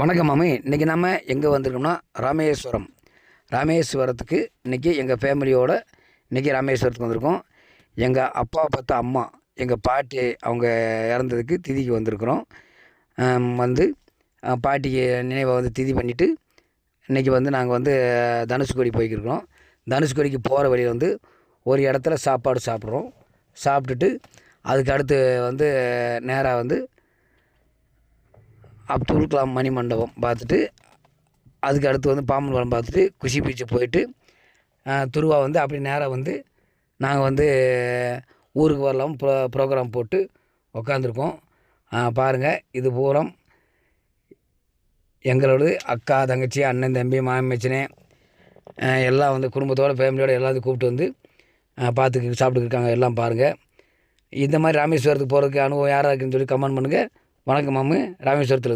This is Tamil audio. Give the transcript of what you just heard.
வணக்கம் மாமி. இன்றைக்கி நம்ம எங்கே வந்திருக்கோம்னா ராமேஸ்வரம். ராமேஸ்வரத்துக்கு இன்றைக்கி எங்கள் ஃபேமிலியோடு இன்றைக்கி ராமேஸ்வரத்துக்கு வந்திருக்கோம். எங்கள் அப்பா பார்த்த அம்மா எங்கள் பாட்டி அவங்க இறந்ததுக்கு திதிக்கு வந்திருக்கிறோம். வந்து பாட்டிக்கு நினைவை வந்து திதி பண்ணிவிட்டு இன்றைக்கி வந்து நாங்கள் வந்து தனுஷ்கோடி போய்க்கிருக்கிறோம். தனுஷ்கோடிக்கு போகிற வழியில் வந்து ஒரு இடத்துல சாப்பாடு சாப்பிட்றோம். சாப்பிட்டுட்டு அதுக்கு அடுத்து வந்து நேராக வந்து அப்துல் கலாம் மணி மண்டபம் பார்த்துட்டு அதுக்கு அடுத்து வந்து பாம்பன் குளம் பார்த்துட்டு குஷி பீச்சு போயிட்டு துருவா வந்து அப்படி நேராக வந்து நாங்கள் வந்து ஊருக்கு வரலாம் ப்ரோ ப்ரோக்ராம் போட்டு உக்காந்துருக்கோம். பாருங்கள் இது பூரம். எங்களோட அக்கா தங்கச்சி அண்ணன் தம்பி மாமச்சனே எல்லாம் வந்து குடும்பத்தோட ஃபேமிலியோடு எல்லாத்தையும் கூப்பிட்டு வந்து பார்த்து சாப்பிட்டு இருக்காங்க எல்லாம் பாருங்கள் இந்த மாதிரி ராமேஸ்வரத்துக்கு போகிறதுக்கு அனுபவம் யாராக இருக்குன்னு சொல்லி கமெண்ட் பண்ணுங்கள் வணக்கம் மாமு. ராமேஸ்வரத்தில்